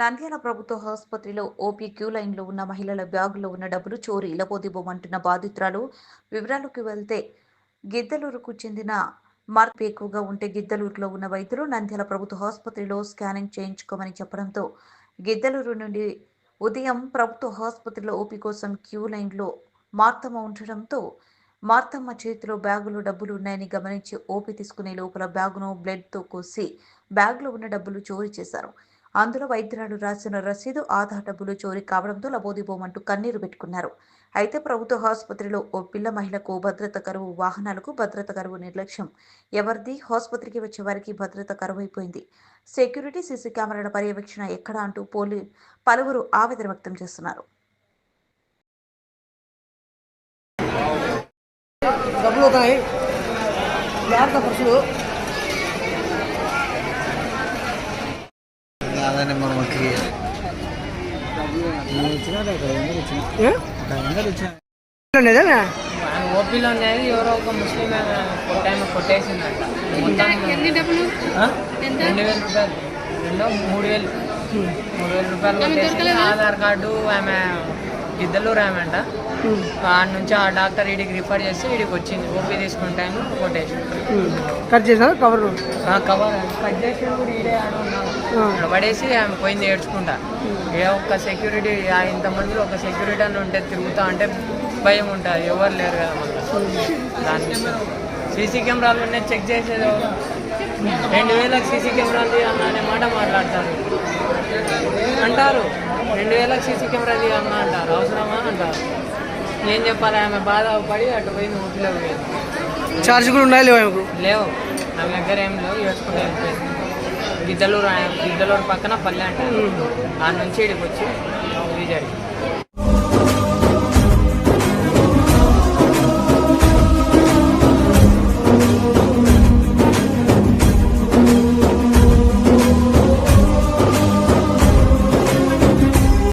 నంద్యాల ప్రభుత్వ ఆసుపత్రిలో OP queue లైన్లో ఉన్న మహిళల బ్యాగులో ఉన్న డబ్బులు చోరీ ఇలపోదిబోమంటున్న బాధితురాలు వివరాలకు వెళ్తే గిద్దలూరుకు చెందిన మార్పు ఎక్కువగా ఉంటే గిద్దలూరులో ఉన్న వైద్యులు నంద్యాల ప్రభుత్వ ఆసుపత్రిలో స్కానింగ్ చేయించుకోమని చెప్పడంతో గిద్దలూరు నుండి ఉదయం ప్రభుత్వ ఆసుపత్రిలో ఓపీ కోసం క్యూ లైన్లో మార్తమ్మ ఉండడంతో మార్తమ్మ చేతిలో బ్యాగులో డబ్బులు ఉన్నాయని గమనించి ఓపీ తీసుకునే లోపల బ్యాగును బ్లడ్తో కోసి బ్యాగులో ఉన్న డబ్బులు చోరీ చేశారు. అందులో వైద్యురాలు రాసిన రసీదు ఆధార్ డబ్బులు చోరీ కావడంతో లబోదిబోమంటూ కన్నీరు పెట్టుకున్నారు. అయితే ప్రభుత్వ ఆసుపత్రిలో ఓ పిల్ల మహిళకు భద్రత కరువు వాహనాలకు భద్రత కరువు నిర్లక్ష్యం. ఎవరిది? ఆసుపత్రికి వచ్చే వారికి భద్రత కరువు అయిపోయింది సెక్యూరిటీ సీసీ కెమెరాల పర్యవేక్షణ ఎక్కడ అంటూ పోలీ పలువురు ఆవేదన వ్యక్తం చేస్తున్నారు. డబ్బులు అవుతాయి జాగ్రత్త పర్సులు అదే మనం వచ్చి ఏ? ఉండేదేనా? ఆయన ఓపీలో అనేది ఎవరో ఒక ముస్లిం కొట్టామె కొట్టేసిందంట. మొత్తం ఎన్ని డబ్బులు? రెండు వేల రూపాయలు. రెండో మూడు వేలు. మూడు వేల రూపాయలు కొట్టేసి ఆధార్ కార్డు ఆమె ఇద్దరు ఉమ్, ఆడ నుంచి ఆ డాక్టర్ వీడికి రిఫర్ చేస్తే వీడికి వచ్చింది. ఓపీ తీసుకుంటాను కొట్టేసి. కట్ చేసాను కవర్ కవర్ కట్ చేసి కూడా ఈడే ఆడ పడేసి ఆమె పోయింది ఏడ్చుకుంటా. ఏ ఒక్క సెక్యూరిటీ ఇంతమందిలో ఒక సెక్యూరిటీ అని ఉంటే తిరుగుతా అంటే భయం ఉంటుంది ఎవరు లేరు కదా మళ్ళీ దాన్ని సీసీ కెమెరాలు ఉన్నాయి చెక్ చేసేది? రెండు వేలకు సీసీ కెమెరాలు అన్న మాట మాట్లాడతారు. అంటారు. రెండు వేలకు సీసీ కెమెరాలు అన్న అంటారు. అవసరమా? అంటారు. నేను చెప్పాలి ఆమె బాధపడి అటు పోయింది ఊపిలో చార్జ్ కూడా ఉన్నాయి లేవు లేవు. ఆమె దగ్గర ఏం లేవు. వేసుకుంటే వెళ్ళిపోయింది. గిద్దలూరు గిద్దలూరు పక్కన పల్లె అంటారు hmm. ఆ నుంచి ఇక్కడికి వచ్చి విజయ్